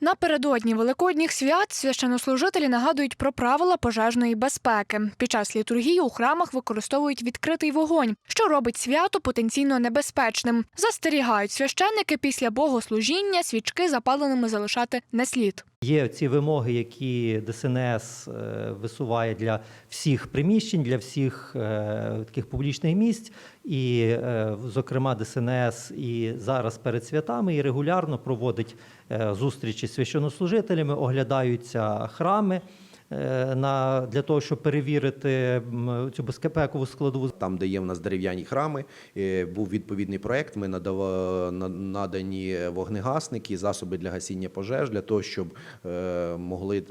Напередодні великодніх свят священнослужителі нагадують про правила пожежної безпеки. Під час літургії у храмах використовують відкритий вогонь, що робить свято потенційно небезпечним. Застерігають священники після богослужіння свічки запаленими залишати не слід. Є ці вимоги, які ДСНС е, висуває для всіх приміщень, для всіх е, таких публічних місць, і, е, зокрема, ДСНС і зараз перед святами і регулярно проводить зустрічі з священнослужителями, оглядаються храми. Е, На для того, щоб перевірити цю безпекову складову Там, де є в нас дерев'яні храми, е, був відповідний проект. Ми надава- на- надані вогнегасники, засоби для гасіння пожеж для того, щоб е, могли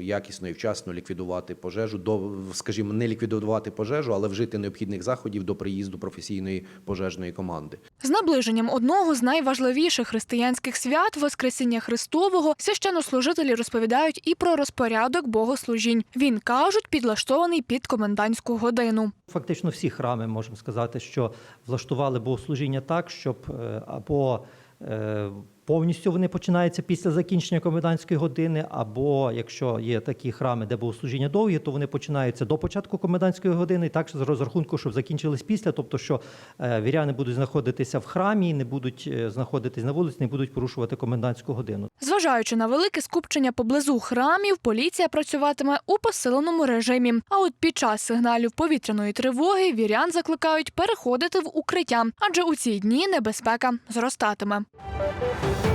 якісно і вчасно ліквідувати пожежу. До скажімо, не ліквідувати пожежу, але вжити необхідних заходів до приїзду професійної пожежної команди. З наближенням одного з найважливіших християнських свят Воскресіння Христового священнослужителі розповідають і про розпорядок богослужінь. Він кажуть, підлаштований під комендантську годину. Фактично всі храми можемо сказати, що влаштували богослужіння так, щоб е, або повністю вони починаються після закінчення комендантської години, або якщо є такі храми, де богослужіння довгі, то вони починаються до початку комендантської години, і так з розрахунку, щоб закінчились після, тобто що е, віряни будуть знаходитися в храмі, не будуть е, знаходитись на вулиці, не будуть порушувати комендантську годину. Зважаючи на велике скупчення поблизу храмів, поліція працюватиме у посиленому режимі. А от під час сигналів повітряної тривоги вірян закликають переходити в укриття, адже у ці дні небезпека зростатиме. Thank you.